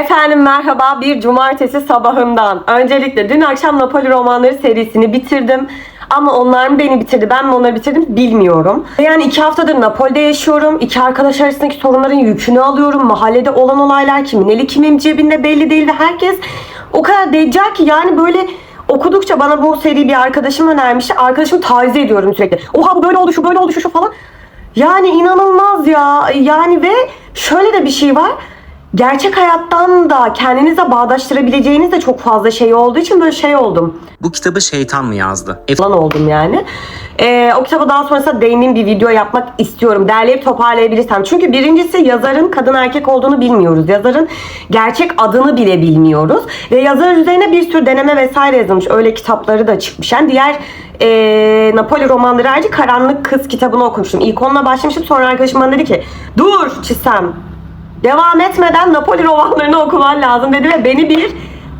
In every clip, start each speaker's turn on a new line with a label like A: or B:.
A: Efendim merhaba bir cumartesi sabahından. Öncelikle dün akşam Napoli romanları serisini bitirdim. Ama onlar mı beni bitirdi, ben mi onları bitirdim bilmiyorum. Yani iki haftadır Napoli'de yaşıyorum. İki arkadaş arasındaki sorunların yükünü alıyorum. Mahallede olan olaylar kimin eli kimin cebinde belli değil ve herkes o kadar deccal ki yani böyle okudukça bana bu seri bir arkadaşım önermişti. Arkadaşımı taciz ediyorum sürekli. Oha bu böyle oldu, şu böyle oldu, şu şu falan. Yani inanılmaz ya. Yani ve şöyle de bir şey var. Gerçek hayattan da kendinize bağdaştırabileceğiniz de çok fazla şey olduğu için böyle şey oldum.
B: Bu kitabı şeytan mı yazdı?
A: Falan oldum yani. Ee, o kitabı daha sonrasında değindiğim bir video yapmak istiyorum. Derleyip toparlayabilirsem. Çünkü birincisi yazarın kadın erkek olduğunu bilmiyoruz. Yazarın gerçek adını bile bilmiyoruz. Ve yazar üzerine bir sürü deneme vesaire yazılmış. Öyle kitapları da çıkmış. Yani diğer ee, Napoli romanları harici Karanlık Kız kitabını okumuştum. İlk onunla başlamıştım. Sonra arkadaşım bana dedi ki dur Çisem devam etmeden Napoli romanlarını okuman lazım dedi ve beni bir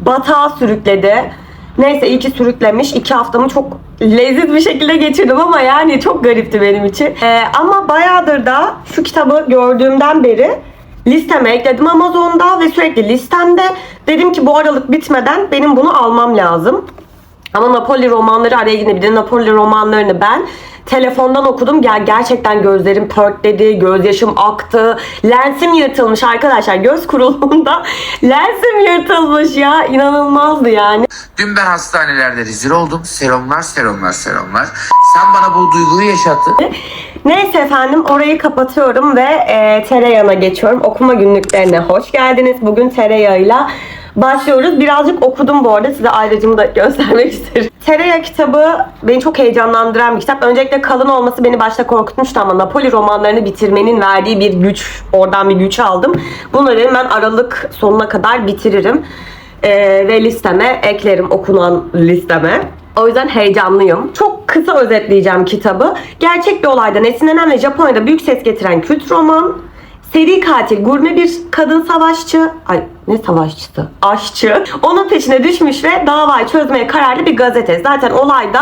A: batağa sürükledi. Neyse iyi ki sürüklemiş. İki haftamı çok leziz bir şekilde geçirdim ama yani çok garipti benim için. Ee, ama bayağıdır da şu kitabı gördüğümden beri listeme ekledim Amazon'da ve sürekli listemde. Dedim ki bu aralık bitmeden benim bunu almam lazım. Ama Napoli romanları araya yine bir de Napoli romanlarını ben telefondan okudum. Gel gerçekten gözlerim pörtledi, gözyaşım aktı. Lensim yırtılmış arkadaşlar. Göz kuruluğunda lensim yırtılmış ya. İnanılmazdı yani.
C: Dün ben hastanelerde rezil oldum. Serumlar, serumlar, serumlar. Sen bana bu duyguyu yaşattın.
A: Neyse efendim orayı kapatıyorum ve e, tereyağına geçiyorum. Okuma günlüklerine hoş geldiniz. Bugün tereyağıyla başlıyoruz. Birazcık okudum bu arada. Size ayrıcımı da göstermek isterim. Tereyağı kitabı beni çok heyecanlandıran bir kitap. Öncelikle kalın olması beni başta korkutmuştu ama Napoli romanlarını bitirmenin verdiği bir güç. Oradan bir güç aldım. Bunları ben Aralık sonuna kadar bitiririm. E, ve listeme eklerim okunan listeme. O yüzden heyecanlıyım. Çok kısa özetleyeceğim kitabı. Gerçek bir olaydan esinlenen ve Japonya'da büyük ses getiren kült roman. Seri katil, gurme bir kadın savaşçı, ay ne savaşçısı? Aşçı. Onun peşine düşmüş ve davayı çözmeye kararlı bir gazete. Zaten olayda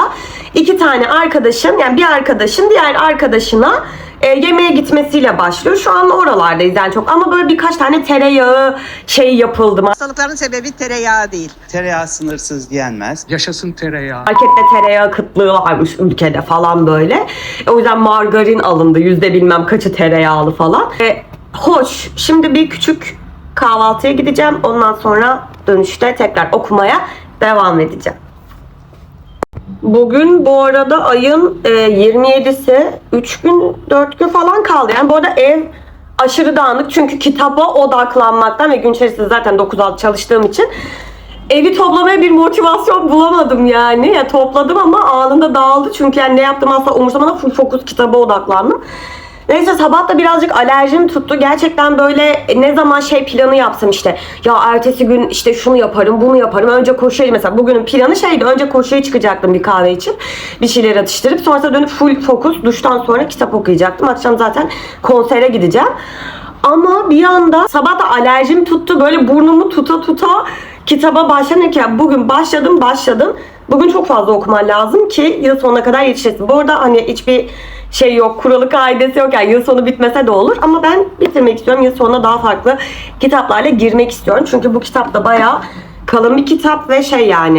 A: iki tane arkadaşın, yani bir arkadaşın diğer arkadaşına e, yemeğe gitmesiyle başlıyor. Şu an oralardayız yani çok. Ama böyle birkaç tane tereyağı şey yapıldı.
D: Hastalıkların sebebi tereyağı değil.
E: Tereyağı sınırsız yenmez.
F: Yaşasın tereyağı.
A: Markette tereyağı kıtlığı varmış ülkede falan böyle. E, O yüzden margarin alındı. Yüzde bilmem kaçı tereyağlı falan. E, hoş. Şimdi bir küçük kahvaltıya gideceğim. Ondan sonra dönüşte tekrar okumaya devam edeceğim. Bugün bu arada ayın e, 27'si 3 gün 4 gün falan kaldı. Yani bu arada ev aşırı dağınık çünkü kitaba odaklanmaktan ve gün içerisinde zaten 9-6 çalıştığım için evi toplamaya bir motivasyon bulamadım yani. Ya topladım ama anında dağıldı çünkü yani ne yaptım asla umursamadan full fokus kitaba odaklandım. Neyse sabah da birazcık alerjim tuttu. Gerçekten böyle ne zaman şey planı yapsam işte. Ya ertesi gün işte şunu yaparım, bunu yaparım. Önce koşuya mesela bugünün planı şeydi. Önce koşuya çıkacaktım bir kahve için. Bir şeyler atıştırıp sonrasında dönüp full fokus duştan sonra kitap okuyacaktım. Akşam zaten konsere gideceğim. Ama bir anda sabah da alerjim tuttu. Böyle burnumu tuta tuta kitaba başlanırken bugün başladım başladım. Bugün çok fazla okuman lazım ki yıl sonuna kadar yetişesin. Bu arada hani hiçbir şey yok, kuralı kaidesi yok. Yani yıl sonu bitmese de olur. Ama ben bitirmek istiyorum. Yıl sonuna daha farklı kitaplarla girmek istiyorum. Çünkü bu kitap da bayağı kalın bir kitap ve şey yani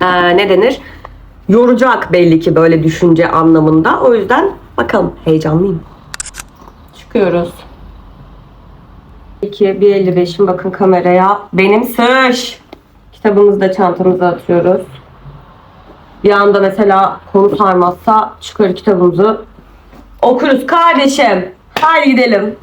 A: eee, ne denir? Yoracak belli ki böyle düşünce anlamında. O yüzden bakalım heyecanlıyım. Çıkıyoruz. 2, 1.55'im bakın kameraya. Benim sığış. Kitabımızı da çantamıza atıyoruz. Bir anda mesela konu sarmazsa çıkar kitabımızı okuruz kardeşim. Hadi gidelim.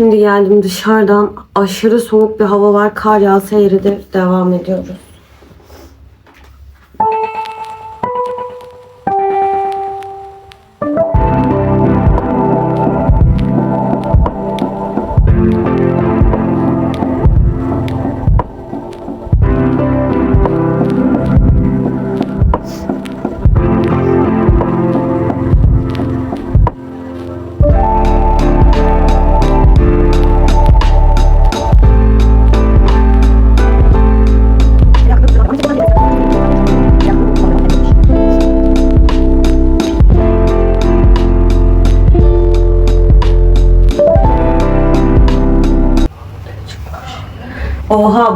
A: Şimdi geldim dışarıdan. Aşırı soğuk bir hava var. Kar yağsa eridir. Devam ediyoruz.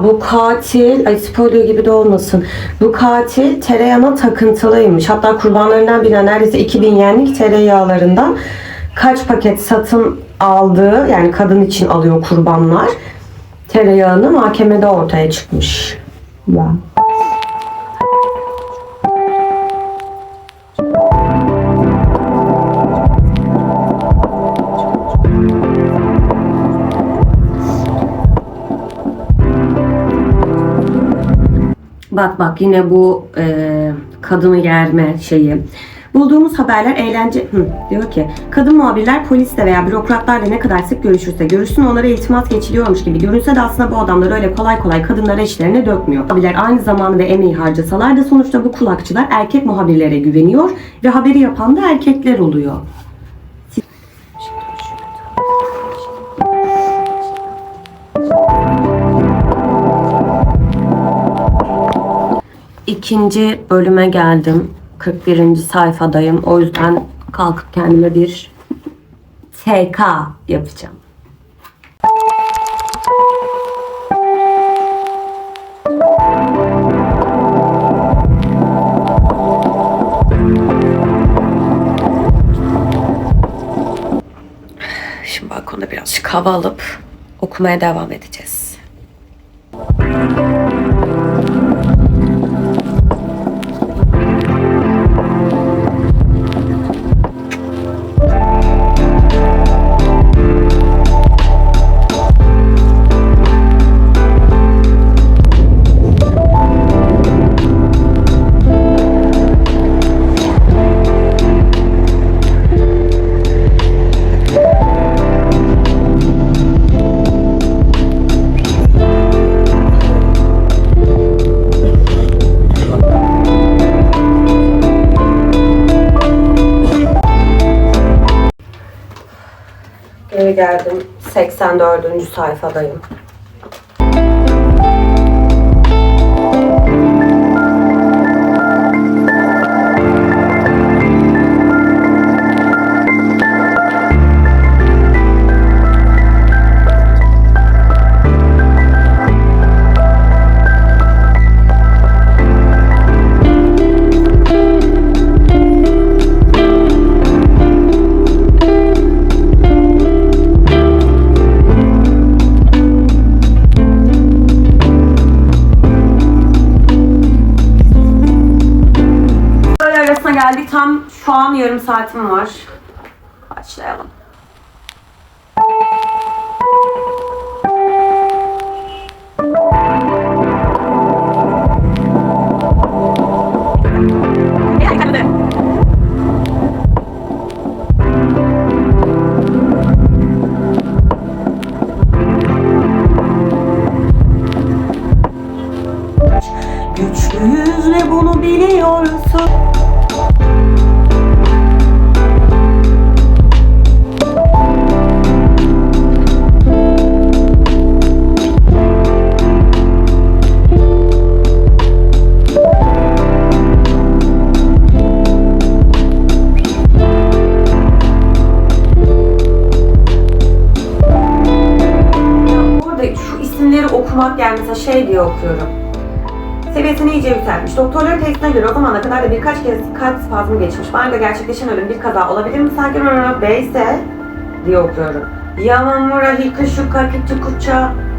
A: Bu katil, ay spoiler gibi de olmasın. Bu katil tereyağına takıntılıymış. Hatta kurbanlarından birine neredeyse 2000 yenlik tereyağlarından kaç paket satın aldığı yani kadın için alıyor kurbanlar. Tereyağını mahkemede ortaya çıkmış. Ya. Bak bak yine bu e, kadını yerme şeyi. Bulduğumuz haberler eğlence... Hı, diyor ki kadın muhabirler polisle veya bürokratlarla ne kadar sık görüşürse görüşsün onlara iltimas geçiliyormuş gibi görünse de aslında bu adamlar öyle kolay kolay kadınlara işlerine dökmüyor. Muhabirler aynı zamanı ve emeği harcasalar da sonuçta bu kulakçılar erkek muhabirlere güveniyor ve haberi yapan da erkekler oluyor. İkinci bölüme geldim. 41. sayfadayım. O yüzden kalkıp kendime bir TK yapacağım. Şimdi balkonda birazcık hava alıp okumaya devam edeceğiz. 84. sayfadayım. Tam şu an yarım saatim var. Başlayalım. Okumak yani mesela şey diye okuyorum. Seviyesini iyice yükseltmiş. Doktorların testine göre o zamana kadar da birkaç kez kalp spazmı geçmiş. Banyada gerçekleşen ölüm bir kaza olabilir mi? Sanki B ise diye okuyorum. Yamamura hikuşuka kitukucha Yani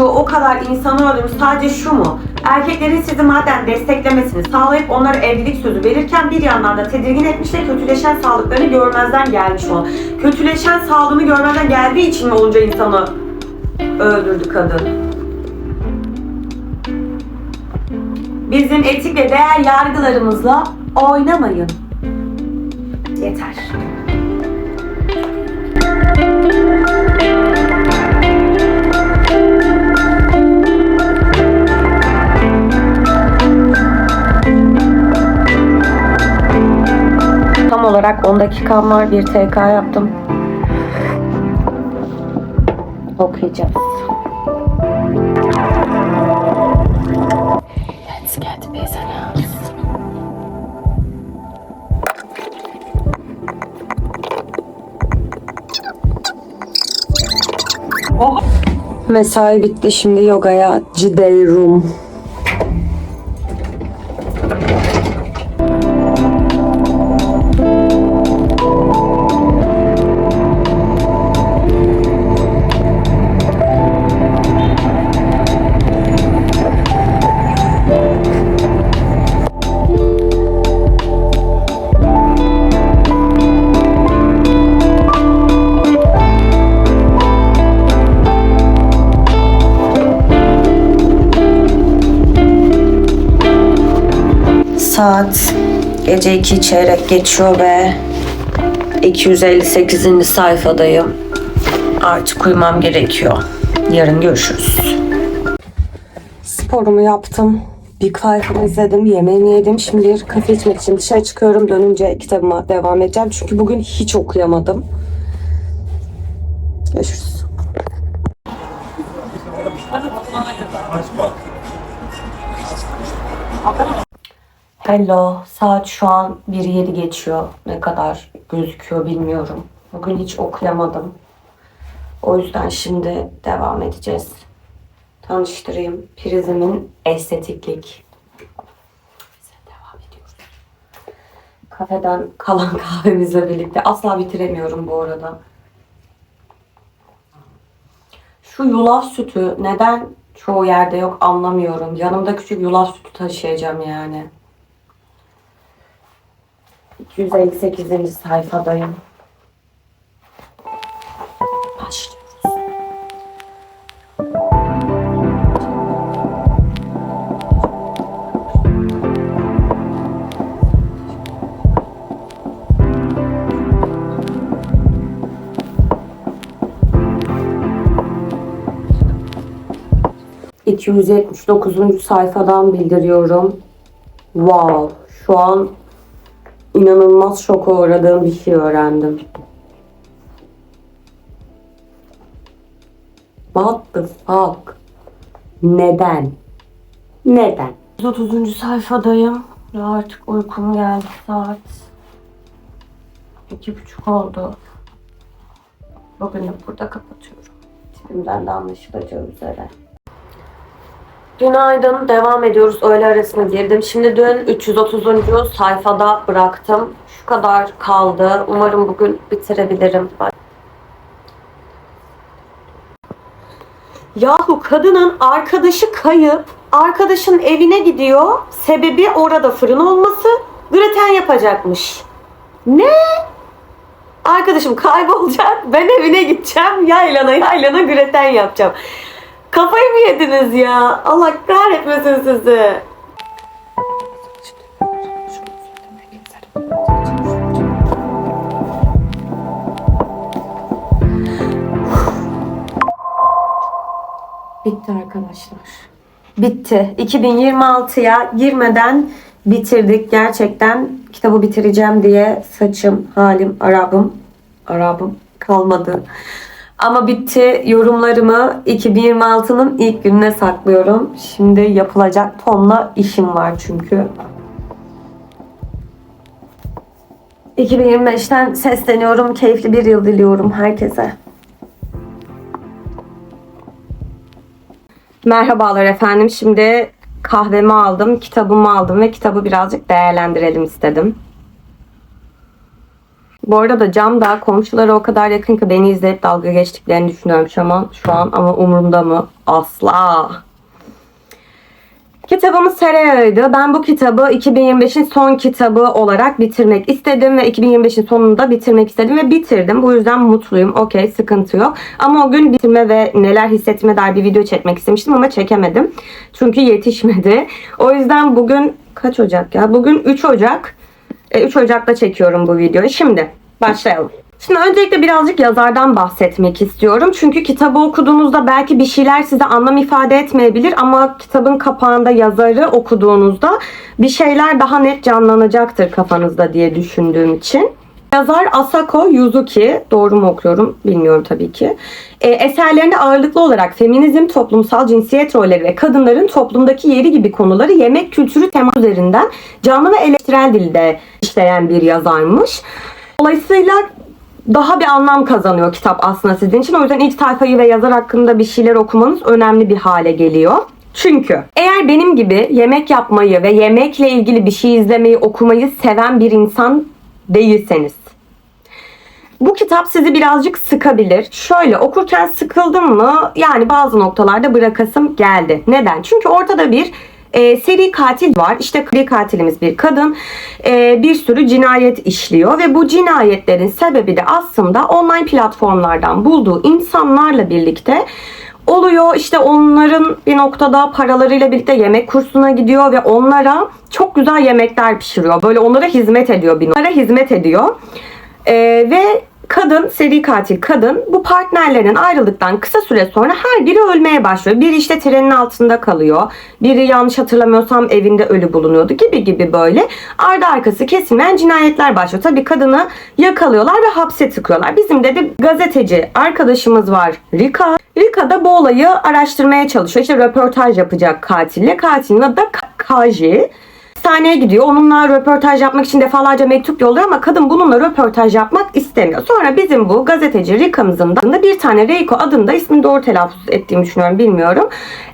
A: suçu o kadar insanı öldürmüş sadece şu mu? Erkeklerin sizi madden desteklemesini sağlayıp onlara evlilik sözü verirken bir yandan da tedirgin etmiş ve kötüleşen sağlıklarını görmezden gelmiş o. Kötüleşen sağlığını görmezden geldiği için mi olunca insanı öldürdü kadın? Bizim etik ve değer yargılarımızla oynamayın. Yeter. Tam olarak 10 dakikam var. Bir TK yaptım. okuyacağız. Let's get business. Mesai bitti şimdi yogaya gidiyorum. Saat gece iki çeyrek geçiyor ve 258. sayfadayım. Artık uyumam gerekiyor. Yarın görüşürüz. Sporumu yaptım. Big Five'ımı izledim, yemeğimi yedim. Şimdi kafe içmek için dışarı çıkıyorum. Dönünce kitabıma devam edeceğim. Çünkü bugün hiç okuyamadım. Görüşürüz. Hello, saat şu an 1.7 geçiyor. Ne kadar gözüküyor bilmiyorum. Bugün hiç okuyamadım. O yüzden şimdi devam edeceğiz. Tanıştırayım. Prizimin estetiklik. Devam ediyoruz. Kafeden kalan kahvemizle birlikte. Asla bitiremiyorum bu arada. Şu yulaf sütü neden çoğu yerde yok anlamıyorum. Yanımda küçük yulaf sütü taşıyacağım yani. 258. sayfadayım. Başlıyoruz. ...279. sayfadan bildiriyorum. Wow! Şu an inanılmaz şoka uğradığım bir şey öğrendim. What the fuck? Neden? Neden? 130. sayfadayım. Ya artık uykum geldi saat. iki buçuk oldu. Bugünü burada kapatıyorum. Tipimden de anlaşılacağı üzere. Günaydın. Devam ediyoruz. Öğle arasına girdim. Şimdi dün 330. sayfada bıraktım. Şu kadar kaldı. Umarım bugün bitirebilirim. Yahu kadının arkadaşı kayıp. Arkadaşın evine gidiyor. Sebebi orada fırın olması. Gluten yapacakmış. Ne? Arkadaşım kaybolacak. Ben evine gideceğim. Yaylana yaylana gluten yapacağım. Kafayı mı yediniz ya? Allah kahretmesin sizi. Bitti arkadaşlar. Bitti. 2026'ya girmeden bitirdik. Gerçekten kitabı bitireceğim diye saçım, halim, arabım, arabım kalmadı. Ama bitti. Yorumlarımı 2026'nın ilk gününe saklıyorum. Şimdi yapılacak tonla işim var çünkü. 2025'ten sesleniyorum. Keyifli bir yıl diliyorum herkese. Merhabalar efendim. Şimdi kahvemi aldım, kitabımı aldım ve kitabı birazcık değerlendirelim istedim. Bu arada camda komşulara o kadar yakın ki beni izleyip dalga geçtiklerini düşünüyorum şu an, şu an ama umurumda mı? Asla. Kitabımız Tereyağı'ydı. Ben bu kitabı 2025'in son kitabı olarak bitirmek istedim ve 2025'in sonunda bitirmek istedim ve bitirdim. Bu yüzden mutluyum. Okey sıkıntı yok. Ama o gün bitirme ve neler hissettiğime dair bir video çekmek istemiştim ama çekemedim. Çünkü yetişmedi. O yüzden bugün kaç Ocak ya? Bugün 3 Ocak. E, 3 Ocak'ta çekiyorum bu videoyu. Şimdi başlayalım. Şimdi öncelikle birazcık yazardan bahsetmek istiyorum. Çünkü kitabı okuduğunuzda belki bir şeyler size anlam ifade etmeyebilir ama kitabın kapağında yazarı okuduğunuzda bir şeyler daha net canlanacaktır kafanızda diye düşündüğüm için. Yazar Asako Yuzuki, doğru mu okuyorum bilmiyorum tabii ki. E, eserlerinde ağırlıklı olarak feminizm, toplumsal cinsiyet rolleri ve kadınların toplumdaki yeri gibi konuları yemek kültürü tema üzerinden canlı ve eleştirel dilde işleyen bir yazarmış. Dolayısıyla daha bir anlam kazanıyor kitap aslında sizin için. O yüzden ilk sayfayı ve yazar hakkında bir şeyler okumanız önemli bir hale geliyor. Çünkü eğer benim gibi yemek yapmayı ve yemekle ilgili bir şey izlemeyi, okumayı seven bir insan değilseniz bu kitap sizi birazcık sıkabilir. Şöyle okurken sıkıldım mı? Yani bazı noktalarda bırakasım geldi. Neden? Çünkü ortada bir e, seri katil var. İşte seri katilimiz bir kadın. E, bir sürü cinayet işliyor ve bu cinayetlerin sebebi de aslında online platformlardan bulduğu insanlarla birlikte oluyor. İşte onların bir noktada paralarıyla birlikte yemek kursuna gidiyor ve onlara çok güzel yemekler pişiriyor. Böyle onlara hizmet ediyor. Bir onlara hizmet ediyor. Ee, ve kadın, seri katil kadın bu partnerlerinin ayrıldıktan kısa süre sonra her biri ölmeye başlıyor. Biri işte trenin altında kalıyor. Biri yanlış hatırlamıyorsam evinde ölü bulunuyordu gibi gibi böyle. Ardı arkası kesilmeyen cinayetler başlıyor. Tabii kadını yakalıyorlar ve hapse tıkıyorlar. Bizim de bir gazeteci arkadaşımız var Rika. Rika da bu olayı araştırmaya çalışıyor. İşte röportaj yapacak katille. Katilin adı da Ka- Kaji hastaneye gidiyor. Onunla röportaj yapmak için defalarca mektup yolluyor ama kadın bununla röportaj yapmak istemiyor. Sonra bizim bu gazeteci Rika'mızın da bir tane Reiko adında ismini doğru telaffuz ettiğimi düşünüyorum bilmiyorum.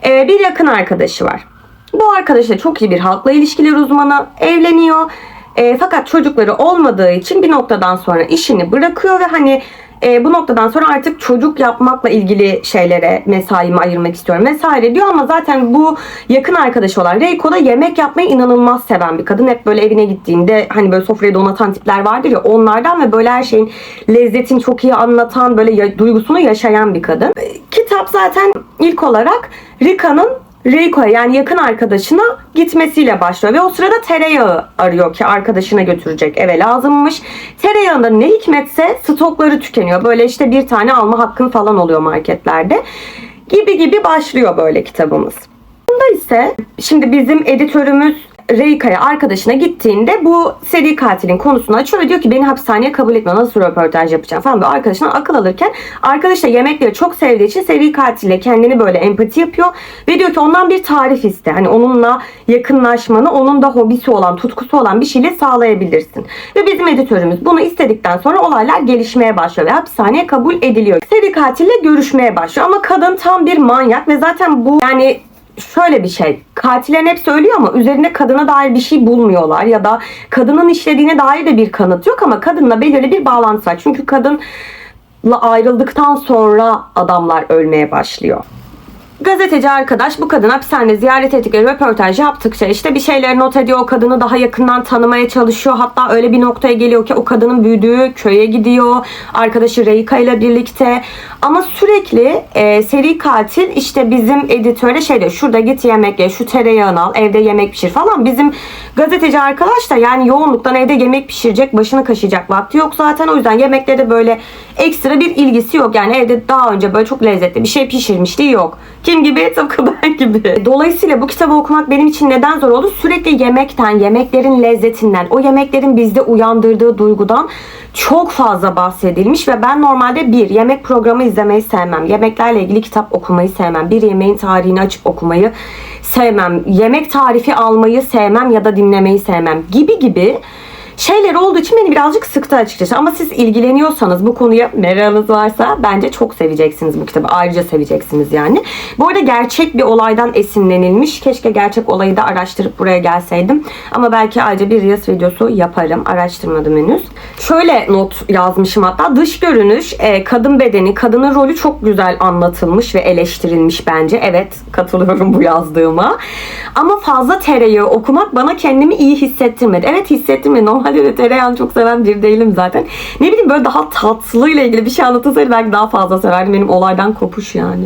A: Ee, bir yakın arkadaşı var. Bu arkadaş da çok iyi bir halkla ilişkiler uzmanı. Evleniyor. Ee, fakat çocukları olmadığı için bir noktadan sonra işini bırakıyor ve hani e, bu noktadan sonra artık çocuk yapmakla ilgili şeylere mesaimi ayırmak istiyorum vesaire diyor ama zaten bu yakın arkadaşı olan Reiko da yemek yapmayı inanılmaz seven bir kadın. Hep böyle evine gittiğinde hani böyle sofrayı donatan tipler vardır ya onlardan ve böyle her şeyin lezzetini çok iyi anlatan böyle ya- duygusunu yaşayan bir kadın. E, Kitap zaten ilk olarak Rika'nın Reiko'ya yani yakın arkadaşına gitmesiyle başlıyor ve o sırada tereyağı arıyor ki arkadaşına götürecek eve lazımmış. Tereyağında ne hikmetse stokları tükeniyor. Böyle işte bir tane alma hakkın falan oluyor marketlerde. Gibi gibi başlıyor böyle kitabımız. Bunda ise şimdi bizim editörümüz Reika'ya arkadaşına gittiğinde bu seri katilin konusunu açıyor ve diyor ki beni hapishaneye kabul etmiyor. Nasıl röportaj yapacağım falan böyle arkadaşına akıl alırken arkadaş da yemekleri çok sevdiği için seri katille kendini böyle empati yapıyor ve diyor ki ondan bir tarif iste. Hani onunla yakınlaşmanı onun da hobisi olan, tutkusu olan bir şeyle sağlayabilirsin. Ve bizim editörümüz bunu istedikten sonra olaylar gelişmeye başlıyor ve hapishaneye kabul ediliyor. Seri katille görüşmeye başlıyor ama kadın tam bir manyak ve zaten bu yani şöyle bir şey. Katillerin hepsi ölüyor ama üzerinde kadına dair bir şey bulmuyorlar ya da kadının işlediğine dair de bir kanıt yok ama kadınla belirli bir bağlantısı var. Çünkü kadınla ayrıldıktan sonra adamlar ölmeye başlıyor. Gazeteci arkadaş bu kadını hapishanede ziyaret ettikleri röportaj yaptıkça işte bir şeyler not ediyor. O kadını daha yakından tanımaya çalışıyor. Hatta öyle bir noktaya geliyor ki o kadının büyüdüğü köye gidiyor. Arkadaşı Reika ile birlikte. Ama sürekli e, seri katil işte bizim editöre şey diyor. Şurada git yemek ye, şu tereyağını al, evde yemek pişir falan. Bizim gazeteci arkadaş da yani yoğunluktan evde yemek pişirecek, başını kaşıyacak vakti yok zaten. O yüzden yemeklere böyle ekstra bir ilgisi yok. Yani evde daha önce böyle çok lezzetli bir şey pişirmişliği yok. Kim gibi? Tıpkı ben gibi. Dolayısıyla bu kitabı okumak benim için neden zor oldu? Sürekli yemekten, yemeklerin lezzetinden, o yemeklerin bizde uyandırdığı duygudan çok fazla bahsedilmiş ve ben normalde bir yemek programı izlemeyi sevmem. Yemeklerle ilgili kitap okumayı sevmem. Bir yemeğin tarihini açıp okumayı sevmem. Yemek tarifi almayı sevmem ya da dinlemeyi sevmem gibi gibi şeyler olduğu için beni birazcık sıktı açıkçası. Ama siz ilgileniyorsanız bu konuya merakınız varsa bence çok seveceksiniz bu kitabı. Ayrıca seveceksiniz yani. Bu arada gerçek bir olaydan esinlenilmiş. Keşke gerçek olayı da araştırıp buraya gelseydim. Ama belki ayrıca bir Reels videosu yaparım. Araştırmadım henüz. Şöyle not yazmışım hatta. Dış görünüş, e, kadın bedeni, kadının rolü çok güzel anlatılmış ve eleştirilmiş bence. Evet katılıyorum bu yazdığıma. Ama fazla tereyağı okumak bana kendimi iyi hissettirmedi. Evet hissettirmedi. Normalde de tereyağını çok seven bir değilim zaten. Ne bileyim böyle daha tatlı ile ilgili bir şey anlatılsaydı belki daha fazla severdim. Benim olaydan kopuş yani.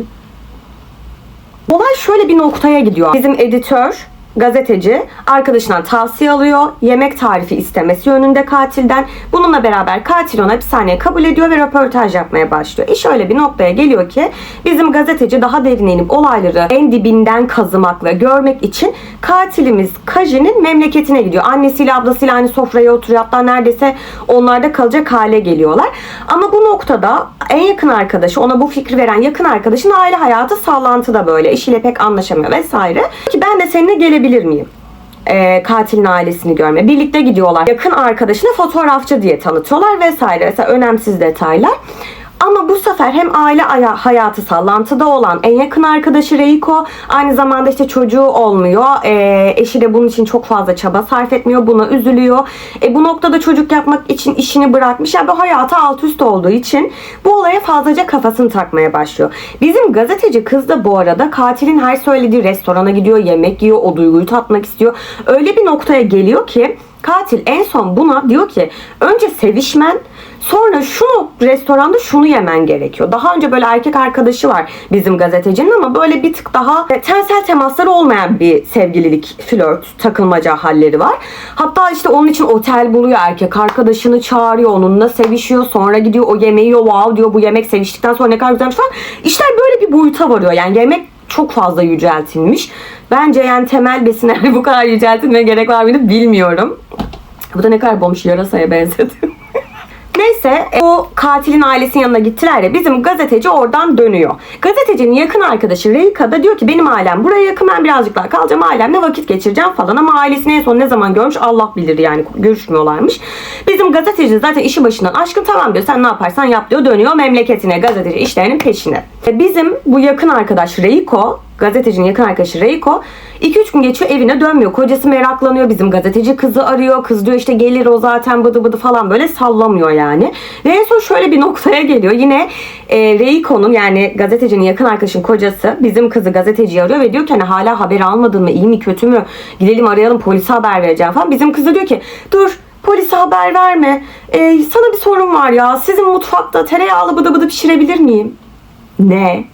A: Olay şöyle bir noktaya gidiyor. Bizim editör gazeteci arkadaşından tavsiye alıyor. Yemek tarifi istemesi yönünde katilden. Bununla beraber katil onu hapishaneye kabul ediyor ve röportaj yapmaya başlıyor. İş öyle bir noktaya geliyor ki bizim gazeteci daha derine inip olayları en dibinden kazımak ve görmek için katilimiz Kaji'nin memleketine gidiyor. Annesiyle ablasıyla aynı sofraya oturuyor. Hatta neredeyse onlarda kalacak hale geliyorlar. Ama bu noktada en yakın arkadaşı, ona bu fikri veren yakın arkadaşın aile hayatı sallantıda böyle. Eşiyle pek anlaşamıyor vesaire. Ki ben de seninle gelebilir miyim? Ee, katilin ailesini görmeye. Birlikte gidiyorlar. Yakın arkadaşını fotoğrafçı diye tanıtıyorlar vesaire. Mesela önemsiz detaylar. Ama bu sefer hem aile aya- hayatı sallantıda olan en yakın arkadaşı Reiko aynı zamanda işte çocuğu olmuyor. Ee, eşi de bunun için çok fazla çaba sarf etmiyor. Buna üzülüyor. E, bu noktada çocuk yapmak için işini bırakmış. Yani hayatı alt üst olduğu için bu olaya fazlaca kafasını takmaya başlıyor. Bizim gazeteci kız da bu arada katilin her söylediği restorana gidiyor, yemek yiyor, o duyguyu tatmak istiyor. Öyle bir noktaya geliyor ki katil en son buna diyor ki önce sevişmen Sonra şunu restoranda şunu yemen gerekiyor. Daha önce böyle erkek arkadaşı var bizim gazetecinin ama böyle bir tık daha e, tensel temasları olmayan bir sevgililik, flört, takılmaca halleri var. Hatta işte onun için otel buluyor erkek arkadaşını çağırıyor onunla sevişiyor sonra gidiyor o yemeği yiyor wow diyor bu yemek seviştikten sonra ne kadar güzelmiş falan. İşler böyle bir boyuta varıyor yani yemek çok fazla yüceltilmiş. Bence yani temel besinler bu kadar yüceltilmeye gerek var mıydı bilmiyorum. Bu da ne kadar bomboş yarasaya benzedi. Neyse e, o katilin ailesinin yanına gittiler ya bizim gazeteci oradan dönüyor. Gazetecinin yakın arkadaşı Reika da diyor ki benim ailem buraya yakın ben birazcık daha kalacağım ailemle vakit geçireceğim falan ama ailesini en son ne zaman görmüş Allah bilir yani görüşmüyorlarmış. Bizim gazeteci zaten işi başından aşkın tamam diyor sen ne yaparsan yap diyor dönüyor memleketine gazeteci işlerinin peşine. E, Bizim bu yakın arkadaş Reiko gazetecinin yakın arkadaşı Reiko 2-3 gün geçiyor evine dönmüyor. Kocası meraklanıyor. Bizim gazeteci kızı arıyor. Kız diyor işte gelir o zaten bıdı bıdı falan böyle sallamıyor yani. Ve en son şöyle bir noktaya geliyor. Yine e, Reiko'nun yani gazetecinin yakın arkadaşın kocası bizim kızı gazeteciyi arıyor ve diyor ki hani hala haber almadın mı? iyi mi kötü mü? Gidelim arayalım polise haber vereceğim falan. Bizim kızı diyor ki dur polise haber verme. E, sana bir sorun var ya. Sizin mutfakta tereyağlı bıdı bıdı pişirebilir miyim? Ne?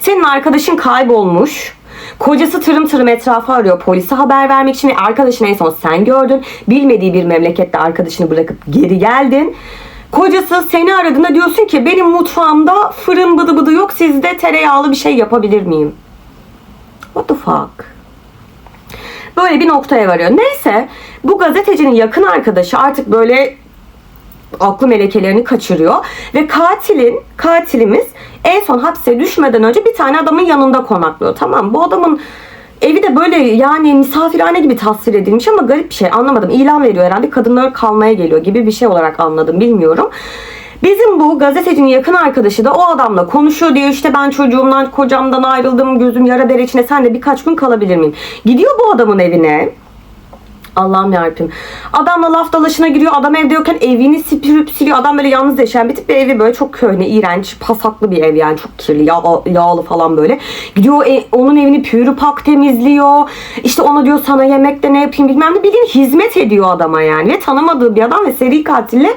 A: Senin arkadaşın kaybolmuş. Kocası tırım tırım etrafı arıyor polise haber vermek için arkadaşını en son sen gördün. Bilmediği bir memlekette arkadaşını bırakıp geri geldin. Kocası seni aradığında diyorsun ki benim mutfağımda fırın bıdı bıdı yok sizde tereyağlı bir şey yapabilir miyim? What the fuck? Böyle bir noktaya varıyor. Neyse bu gazetecinin yakın arkadaşı artık böyle aklı melekelerini kaçırıyor. Ve katilin katilimiz en son hapse düşmeden önce bir tane adamın yanında konaklıyor tamam bu adamın evi de böyle yani misafirhane gibi tasvir edilmiş ama garip bir şey anlamadım. İlan veriyor herhalde kadınlar kalmaya geliyor gibi bir şey olarak anladım bilmiyorum. Bizim bu gazetecinin yakın arkadaşı da o adamla konuşuyor diyor işte ben çocuğumdan kocamdan ayrıldım gözüm yara bere içinde sen de birkaç gün kalabilir miyim? Gidiyor bu adamın evine Allah'ım yarabbim. Adamla laf dalaşına giriyor. Adam evde yokken evini süpürüp siliyor. Adam böyle yalnız yaşayan bir tip bir evi böyle çok köhne, iğrenç, pasaklı bir ev yani. Çok kirli, yağ, yağlı falan böyle. Gidiyor e- onun evini pürü pak temizliyor. İşte ona diyor sana yemekte ne yapayım bilmem ne. Bildiğin hizmet ediyor adama yani. Ve tanımadığı bir adam ve seri katille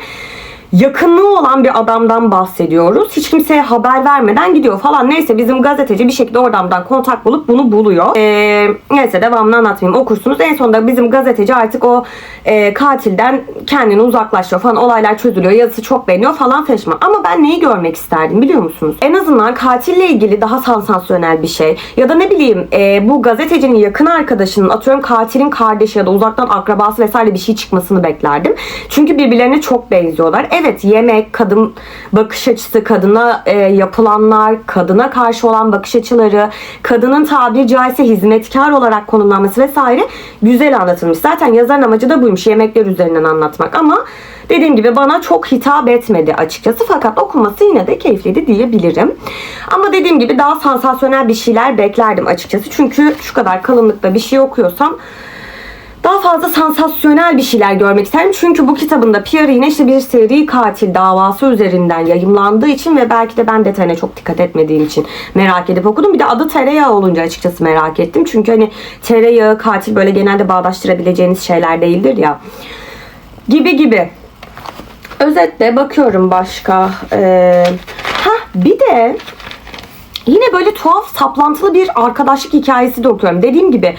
A: yakınlığı olan bir adamdan bahsediyoruz. Hiç kimseye haber vermeden gidiyor falan. Neyse bizim gazeteci bir şekilde oradan kontak bulup bunu buluyor. Ee, neyse devamını anlatmayayım okursunuz. En sonunda bizim gazeteci artık o e, katilden kendini uzaklaştırıyor falan. Olaylar çözülüyor. Yazısı çok beğeniyor falan feşman. Ama ben neyi görmek isterdim biliyor musunuz? En azından katille ilgili daha sansasyonel bir şey. Ya da ne bileyim e, bu gazetecinin yakın arkadaşının atıyorum katilin kardeşi ya da uzaktan akrabası vesaire bir şey çıkmasını beklerdim. Çünkü birbirlerine çok benziyorlar. Evet yemek, kadın bakış açısı, kadına e, yapılanlar, kadına karşı olan bakış açıları, kadının tabiri caizse hizmetkar olarak konumlanması vesaire güzel anlatılmış. Zaten yazarın amacı da buymuş yemekler üzerinden anlatmak ama dediğim gibi bana çok hitap etmedi açıkçası fakat okuması yine de keyifliydi diyebilirim. Ama dediğim gibi daha sansasyonel bir şeyler beklerdim açıkçası. Çünkü şu kadar kalınlıkta bir şey okuyorsam daha fazla sansasyonel bir şeyler görmek isterim. Çünkü bu kitabında Pierre yine işte bir seri katil davası üzerinden yayımlandığı için ve belki de ben detayına çok dikkat etmediğim için merak edip okudum. Bir de adı tereyağı olunca açıkçası merak ettim. Çünkü hani tereyağı katil böyle genelde bağdaştırabileceğiniz şeyler değildir ya. Gibi gibi. Özetle bakıyorum başka. Ee, ha bir de yine böyle tuhaf saplantılı bir arkadaşlık hikayesi de okuyorum. Dediğim gibi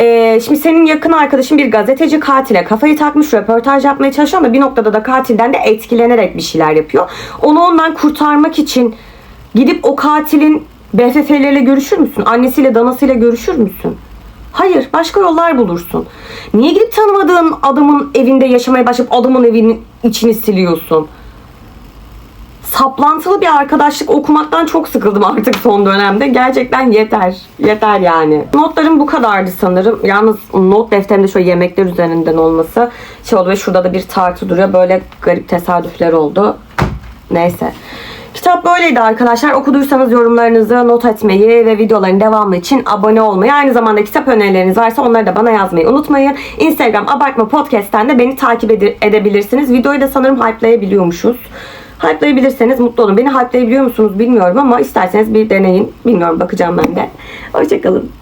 A: Ee, şimdi senin yakın arkadaşın bir gazeteci katile kafayı takmış röportaj yapmaya çalışıyor ama bir noktada da katilden de etkilenerek bir şeyler yapıyor. Onu ondan kurtarmak için gidip o katilin BFF'leriyle görüşür müsün? Annesiyle danasıyla görüşür müsün? Hayır, başka yollar bulursun. Niye gidip tanımadığın adamın evinde yaşamaya başlayıp adamın evinin içini siliyorsun? Saplantılı bir arkadaşlık okumaktan çok sıkıldım artık son dönemde. Gerçekten yeter. Yeter yani. Notlarım bu kadardı sanırım. Yalnız not defterimde şöyle yemekler üzerinden olması şey oldu ve şurada da bir tartı duruyor. Böyle garip tesadüfler oldu. Neyse. Kitap böyleydi arkadaşlar. Okuduysanız yorumlarınızı not etmeyi ve videoların devamı için abone olmayı, aynı zamanda kitap önerileriniz varsa onları da bana yazmayı unutmayın. Instagram Abartma Podcast'ten de beni takip ede- edebilirsiniz. Videoyu da sanırım hype'layabiliyormuşuz. Hype'layabilirseniz mutlu olun. Beni hype'layabiliyor musunuz bilmiyorum ama isterseniz bir deneyin. Bilmiyorum bakacağım ben de. Hoşçakalın.